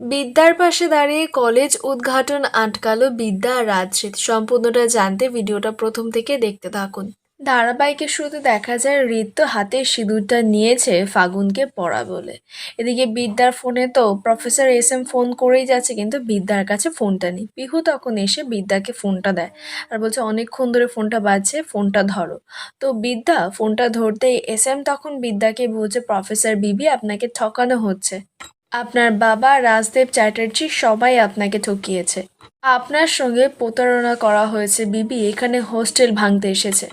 বিদ্যার পাশে দাঁড়িয়ে কলেজ উদ্ঘাটন আটকালো বিদ্যা আর রাজশ্রী সম্পূর্ণটা জানতে ভিডিওটা প্রথম থেকে দেখতে থাকুন। ধারাবাহিকের শুরুতে দেখা যায়, ঋত হাতে সিঁদুরটা নিয়েছে ফাগুনকে পড়া বলে। এদিকে বিদ্যার ফোনে তো প্রফেসর এস এম ফোন করেই যাচ্ছে, কিন্তু বিদ্যার কাছে ফোনটা নেই। পিহু তখন এসে বিদ্যাকে ফোনটা দেয় আর বলছে, অনেকক্ষণ ধরে ফোনটা বাজছে, ফোনটা ধরো। তো বিদ্যা ফোনটা ধরতেই এস এম তখন বিদ্যাকে বলছে, প্রফেসর বিবি, আপনাকে ঠকানো হচ্ছে। আপনার বাবা রাজদেব চ্যাটার্জি সবাই আপনাকে ঠকিয়েছে। আপনার সঙ্গে প্রতারণা করা হয়েছে, বিবি এখানে হোস্টেল ভাঙতে এসেছে।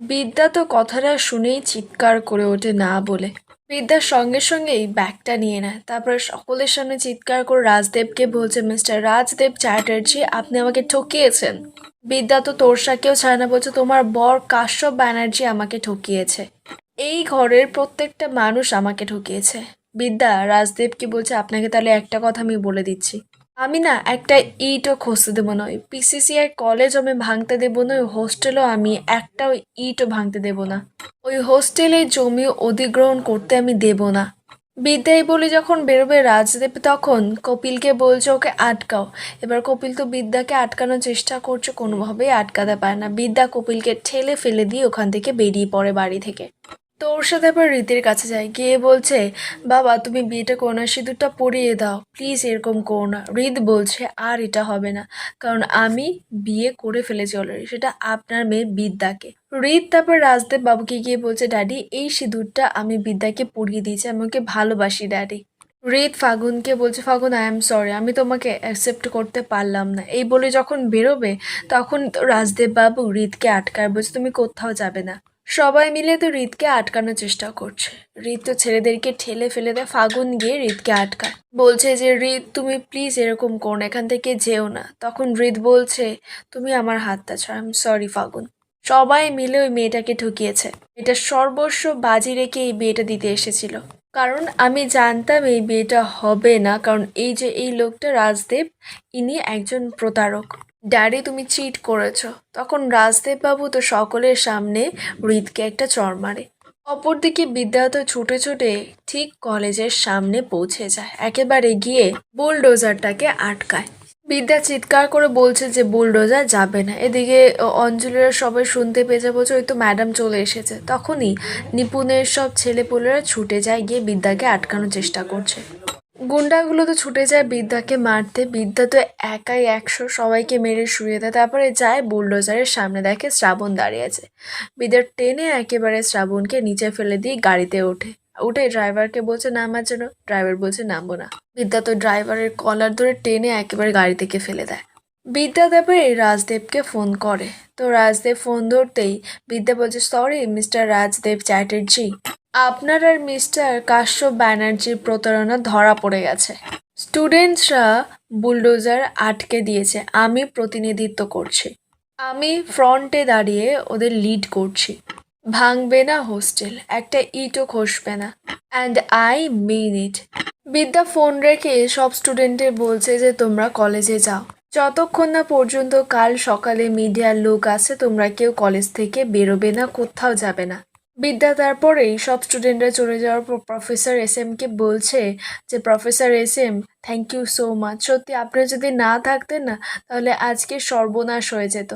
বিদ্যা তো কথাটা শুনেই চিৎকার করে ওঠে না বলে। বিদ্যার সঙ্গে সঙ্গেই ব্যাগটা নিয়ে নেয়। তারপরে সকলের সামনে চিৎকার করে রাজদেবকে বলছে, মিস্টার রাজদেব চ্যাটার্জি, আপনি আমাকে ঠকিয়েছেন। বিদ্যা তো তোরসাকেও ছাড়ে না, বলছে, তোমার বর কাশ্যপ ব্যানার্জি আমাকে ঠকিয়েছে। এই ঘরের প্রত্যেকটা মানুষ আমাকে ঠকিয়েছে। বিদ্যা, রাজদেবকে বলছে আপনাকে তাহলে একটা কথা আমি বলে দিচ্ছি। আমি না একটা ইটও খসতে দেবো না ওই পিসিসিআই কলেজ আমি ভাঙতে দেবো না ওই হোস্টেলও আমি একটাও ইটও ভাঙতে দেবো না। ওই হোস্টেলে জমি অধিগ্রহণ করতে আমি দেবো না। বিদ্যাই বলে যখন বেরোবে রাজদেব তখন কপিলকে বলছে ওকে আটকাও। এবার কপিল তো বিদ্যাকে আটকানোর চেষ্টা করছে, কোনোভাবেই আটকাতে পারে না। বিদ্যা কপিলকে ঠেলে ফেলে দিয়ে ওখান থেকে বেরিয়ে পড়ে বাড়ি থেকে। তো ওর সাথে আবার রীতির কাছে যায়। গিয়ে বলছে, বাবা, তুমি বিয়েটা করো না, সিঁদুরটা পরিয়ে দাও। প্লিজ এরকম করো না। হৃদ বলছে, আর এটা হবে না। কারণ আমি বিয়ে করে ফেলেছি অলরেডি সেটা আপনার মেয়ে বিদ্যাকে। হৃদ তারপর রাজদেব বাবুকে গিয়ে বলছে, ড্যাডি, এই সিঁদুরটা আমি বিদ্যাকে পরিয়ে দিয়েছি। আমি ওকে ভালোবাসি, ড্যাডি। হৃদ ফাগুনকে বলছে, ফাগুন আই এম সরি আমি তোমাকে অ্যাকসেপ্ট করতে পারলাম না। এই বলে যখন বেরোবে, তখন রাজদেব বাবু হৃদকে আটকায়। বলছে, তুমি কোথাও যাবে না। সবাই মিলে তো হৃদকে আটকানোর চেষ্টা করছে। হৃদ তো ছেলেদেরকে ঠেলে ফেলে দেয়, ফাগুন গিয়ে হৃদকে আটকায়। বলছে যে, হৃদ, তুমি প্লিজ এরকম করো, এখান থেকে যেও না। তখন হৃদ বলছে, তুমি আমার হাতটা ছাড় আই এম সরি ফাগুন। সবাই মিলে ওই মেয়েটাকে ঠকিয়েছে। এটা সর্বস্ব বাজি রেখে এই বিয়েটা দিতে এসেছিল। কারণ আমি জানতাম এই বিয়েটা হবে না, কারণ এই যে এই লোকটা রাজদেব, ইনি একজন প্রতারক। ড্যাডি তুমি চিট করেছ। তখন রাজদেব বাবু তো সকলের সামনে হৃদকে একটা চর মারে। অপরদিকে বিদ্যা তো ছুটে ছুটে ঠিক কলেজের সামনে পৌঁছে যায়। একেবারে গিয়ে বুলডোজারটাকে আটকায়। বিদ্যা চিৎকার করে বলছে যে বুলডোজার যাবে না। এদিকে অঞ্জলিরা সবাই শুনতে পেয়ে যায় বলছে ওই তো ম্যাডাম চলে এসেছে। তখনই নিপুণের সব ছেলেপুলেরা ছুটে যায়, গিয়ে বিদ্যাকে আটকানোর চেষ্টা করছে। গুন্ডাগুলো তো ছুটে যায় বিদ্যাকে মারতে। বিদ্যা তো একাই একশো সবাইকে মেরে শুয়ে দেয়। তারপরে যায় বুলডোজারের সামনে দেখে শ্রাবণ দাঁড়িয়ে আছে। বিদ্যা টেনে একেবারে শ্রাবণকে নিচে ফেলে দিয়ে গাড়িতে ওঠে। উঠে ড্রাইভারকে বলছে, নামার জন্য। ড্রাইভার বলছে, নামবো না। বিদ্যা তো ড্রাইভারের কলার ধরে টেনে একেবারে গাড়ি থেকে ফেলে দেয়। বিদ্যা তারপরে রাজদেবকে ফোন করে। তো রাজদেব ফোন ধরতেই বিদ্যা বলছে, সরি মিস্টার রাজদেব চ্যাটার্জি। আপনার আর মিস্টার কাশ্যপ ব্যানার্জির প্রতারণা ধরা পড়ে গেছে। স্টুডেন্টসরা বুলডোজার আটকে দিয়েছে। আমি প্রতিনিধিত্ব করছি। আমি ফ্রন্টে দাঁড়িয়ে ওদের লিড করছি। ভাঙবে না হোস্টেল, একটা ইটও খসবে না। অ্যান্ড আই মিন ইট বিদ্যা ফোন রেখে সব স্টুডেন্টের বলছে যে, তোমরা কলেজে যাও। যতক্ষণ না পর্যন্ত কাল সকালে মিডিয়ার লোক আছে, তোমরা কেউ কলেজ থেকে বেরোবে না, কোথাও যাবে না। বিদ্যা তারপরেই সব স্টুডেন্টরা চলে যাওয়ার পর প্রফেসর এস এমকে বলছে যে professor S M thank you so much সত্যি, আপনি যদি না থাকতেন না, তাহলে আজকে সর্বনাশ হয়ে যেত।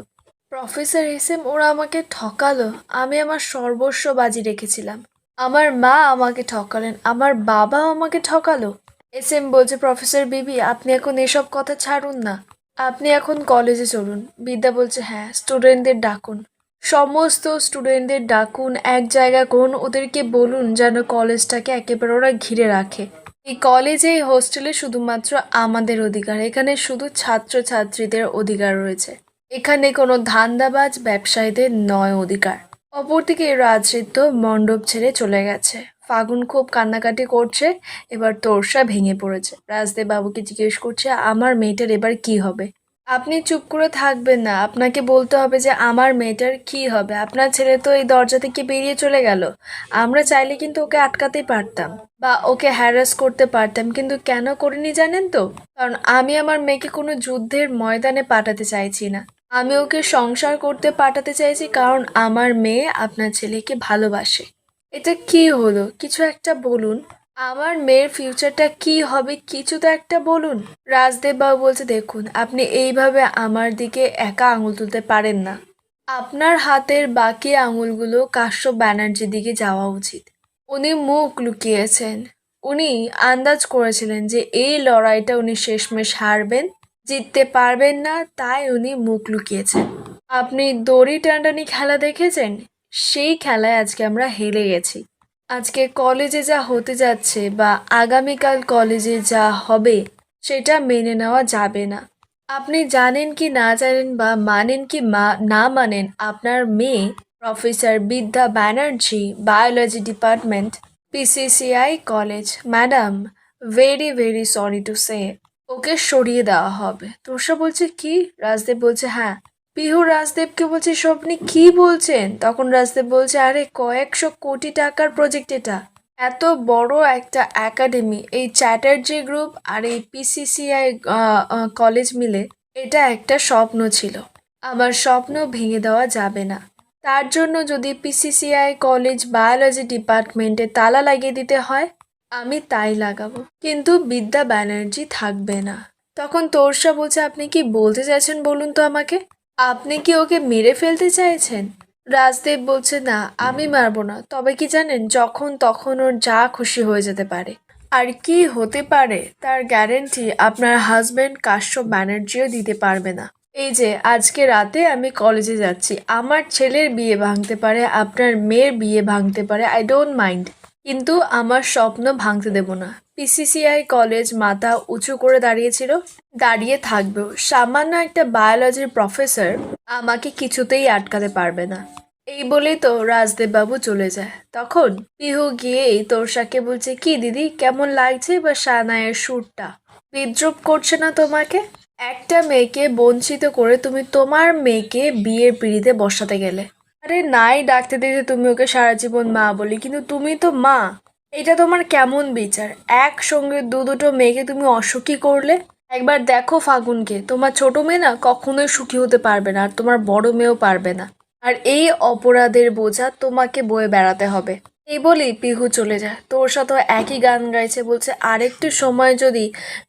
প্রফেসর এস এম ওরা আমাকে ঠকালো। আমি আমার সর্বস্ব বাজি রেখেছিলাম। আমার মা আমাকে ঠকালেন, আমার বাবাও আমাকে ঠকালো। এস এম বলছে প্রফেসর বিবি, আপনি এখন এসব কথা ছাড়ুন না। আপনি এখন কলেজে চলুন। বিদ্যা বলছে হ্যাঁ স্টুডেন্টদের ডাকুন। সমস্ত স্টুডেন্টদের ডাকুন, এক জায়গা করুন, ওদেরকে বলুন যেন কলেজটাকে একেবারে ওরা ঘিরে রাখে। এই কলেজে এই হোস্টেলে শুধুমাত্র আমাদের অধিকার, এখানে শুধু ছাত্রছাত্রীদের অধিকার রয়েছে। এখানে কোনো ধান্দাবাজ ব্যবসায়ীদের নয় অধিকার। অপরদিকে রাজঋত্য মণ্ডপ ছেড়ে চলে গেছে। ফাগুন খুব কান্নাকাটি করছে, এবার তোরসা ভেঙে পড়েছে। রাজদেব বাবুকে জিজ্ঞেস করছে, আমার মেয়েটার এবার কি হবে? আপনি চুপ করে থাকবেন না। আপনাকে বলতে হবে যে আমার মেয়েটার কি হবে। আপনার ছেলে তো এই দরজা থেকে বেরিয়ে চলে গেল। আমরা চাইলে কিন্তু ওকে আটকাতে পারতাম বা ওকে হ্যারাস করতে পারতাম। কিন্তু কেন করিনি জানেন তো? কারণ আমি আমার মেয়েকে কোনো যুদ্ধের ময়দানে পাঠাতে চাইছি না। আমি ওকে সংসার করতে পাঠাতে চাইছি কারণ আমার মেয়ে আপনার ছেলেকে ভালোবাসে। এটা কি হলো? কিছু একটা বলুন। আমার মেয়ের ফিউচারটা কি হবে কিছু তো একটা বলুন। রাজদেব বাবু বলছে, দেখুন, আপনি এইভাবে আমার দিকে একা আঙুল তুলতে পারেন না। আপনার হাতের বাকি আঙুলগুলো কাশ্যপ ব্যানার্জির দিকে যাওয়া উচিত। উনি মুখ লুকিয়েছেন। উনি আন্দাজ করেছিলেন যে এই লড়াইটা উনি শেষমেশ হারবেন, জিততে পারবেন না, তাই উনি মুখ লুকিয়েছেন। আপনি দড়ি টানটানি খেলা দেখেছেন? সেই খেলায় আজকে আমরা হেরে গেছি। আজকে কলেজে যা হতে যাচ্ছে বা আগামীকাল কলেজে যা হবে, সেটা মেনে নেওয়া যাবে না। আপনি জানেন কি না জানেন বা মানেন কি মা, না মানেন আপনার মেয়ে, professor Vidya Banerjee, biology department PCCI college. Madam, very very sorry to say, okay সরিয়ে দেওয়া হবে। তোষা বলছে কি? রাজদেব বলছে হ্যাঁ পিহু রাজদেবকে বলছে, স্বপ্নে কি বলছেন? তখন রাজদেব বলছে, আরে, কয়েকশো কোটি টাকার প্রজেক্ট এটা। এত বড় একটা একাডেমি এই চ্যাটার্জি গ্রুপ আর এই পিসিসিআই কলেজ মিলে এটা একটা স্বপ্ন ছিল। আমার স্বপ্ন ভেঙে দেওয়া যাবে না। তার জন্য যদি পিসিসিআই কলেজ বায়োলজি ডিপার্টমেন্টে তালা লাগিয়ে দিতে হয়, আমি তাই লাগাবো। কিন্তু বিদ্যা ব্যানার্জি থাকবে না। তখন তোরসা বলছে, আপনি কি বলতে চাইছেন বলুন তো আমাকে? আপনি কি ওকে মেরে ফেলতে চাইছেন? রাজদেব বলছে, না, আমি মারবো না। তবে কি জানেন, যখন তখন ওর যা খুশি হয়ে যেতে পারে। আর কি হতে পারে, তার গ্যারেন্টি আপনার হাজব্যান্ড কাশ্যপ ব্যানার্জিও দিতে পারবে না। এই যে, আজকে রাতে আমি কলেজে যাচ্ছি। আমার ছেলের বিয়ে ভাঙতে পারে, আপনার মেয়ের বিয়ে ভাঙতে পারে আই ডোন্ট মাইন্ড কিন্তু আমার স্বপ্ন ভাঙতে দেব না। পিসিসিআই কলেজ মাথা উঁচু করে দাঁড়িয়েছিল। দাঁড়িয়ে থাকবেও সামান্য একটা বায়োলজির প্রফেসর আমাকে কিছুতেই আটকাতে পারবে না। এই বলেই তো রাজদেব বাবু চলে যায়। তখন পিহু গিয়েই তোরসাকে বলছে, কি দিদি, কেমন লাগছে বা সানায়ের সুরটা? বিদ্রুপ করছে না তোমাকে? একটা মেয়েকে বঞ্চিত করে তুমি তোমার মেয়েকে বিয়ের পিড়িতে বসাতে গেলে। আরে, নাই ডাকতে দিতে তুমি ওকে সারা জীবন মা বলি, কিন্তু তুমি তো মা। এটা তোমার কেমন বিচার? একসঙ্গে দু দুটো মেয়েকে তুমি অসুখী করলে? একবার দেখো ফাগুনকে, তোমার ছোট মেয়ে না কখনোই সুখী হতে পারবে না, আর তোমার বড় মেয়েও পারবে না। আর এই অপরাধের বোঝা তোমাকে বয়ে বেড়াতে হবে। এই বলেই পিহু চলে যায়। তোর সাথে একই গান গাইছে, বলছে, আরেকটু সময় যদি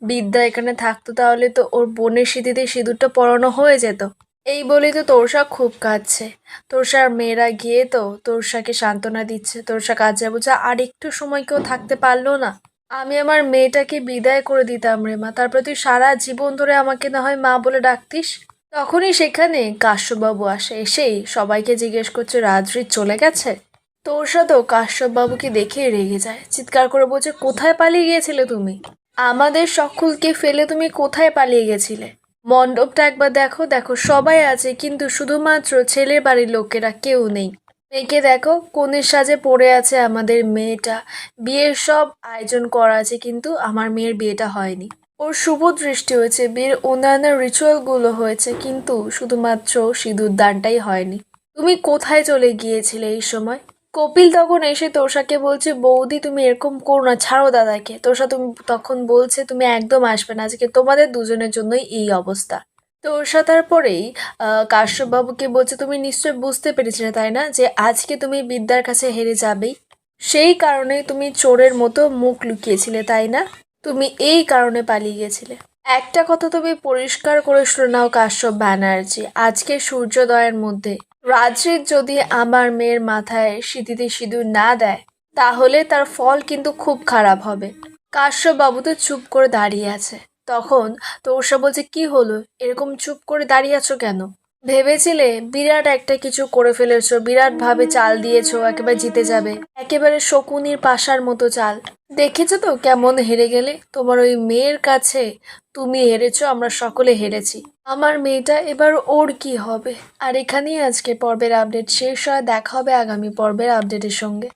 বিদ্যা এখানে থাকতো তাহলে তো ওর বোনের স্মৃতিতে সিঁদুরটা পরানো হয়ে যেত। এই বলেই তো তোরসা খুব কাঁদছে। তোরসার মেয়েরা গিয়ে তো তোরসাকে সান্ত্বনা দিচ্ছে। তোরসা কাজে বলছে, আর একটু সময় কেউ থাকতে পারল না। আমি আমার মেয়েটাকে বিদায় করে দিতাম রে মা। তারপর তুই সারা জীবন ধরে আমাকে না হয় মা বলে ডাকতিস? তখনই সেখানে কাশ্যপবাবু আসে। এসেই সবাইকে জিজ্ঞেস করছে রাজরিত চলে গেছে? তোরসা তো কাশ্যপবাবুকে দেখে রেগে যায়। চিৎকার করে বলছে, কোথায় পালিয়ে গিয়েছিলে তুমি? আমাদের সকলকে ফেলে তুমি কোথায় পালিয়ে গেছিলে? মণ্ডপটা একবার দেখো দেখো, সবাই আছে, কিন্তু শুধুমাত্র ছেলের বাড়ির লোকেরা কেউ নেই। মেয়েকে দেখো, কোনের সাজে পড়ে আছে আমাদের মেয়েটা। বিয়ের সব আয়োজন করা আছে, কিন্তু আমার মেয়ের বিয়েটা হয়নি। ওর শুভ দৃষ্টি হয়েছে, বিয়ের অন্যান্য রিচুয়ালগুলো হয়েছে, কিন্তু শুধুমাত্র সিঁদুর দানটাই হয়নি। তুমি কোথায় চলে গিয়েছিলে এই সময়? কপিল তখন এসে তোষাকে বলছে, বৌদি, তুমি এরকম করো না, ছাড়ো দাদাকে। তোষা তুমি তখন বলছে, তুমি একদম আসবে না, আজকে তোমাদের দুজনের জন্যই এই অবস্থা। তোষা তারপরেই কাশ্যপবাবুকে বলছে, তুমি নিশ্চয় বুঝতে পেরেছিলে, তাই না, যে আজকে তুমি বিদ্যার কাছে হেরে যাবেই? সেই কারণে তুমি চোরের মতো মুখ লুকিয়েছিলে, তাই না? তুমি এই কারণে পালিয়ে গেছিলে। একটা কথা তুমি পরিষ্কার করে শোনাও কাশ্যপ ব্যানার্জি, আজকে সূর্যোদয়ের মধ্যে। রাজরিক যদি আমার মেয়ের মাথায় সিঁথিতে সিঁদুর না দেয়, তাহলে তার ফল কিন্তু খুব খারাপ হবে। কাশ্যপবাবু তো চুপ করে দাঁড়িয়ে আছে। তখন তোর সব বলছে, কি হলো? এরকম চুপ করে দাঁড়িয়ে আছো কেন? ভেবেছিলে বিরাট একটা কিছু করে ফেলেছো, বিরাট ভাবে চাল দিয়েছ, একেবারে জিতে যাবে, একেবারে শকুনির পাশার মতো চাল। দেখেছ তো কেমন হেরে গেলে? তোমার ওই মেয়ের কাছে তুমি হেরেছো, আমরা সকলে হেরেছি। আমার মেয়েটা এবার ওর কি হবে? আর এখানেই আজকে পর্বের আপডেট শেষ হয়, দেখা হবে আগামী পর্বের আপডেটের সঙ্গে।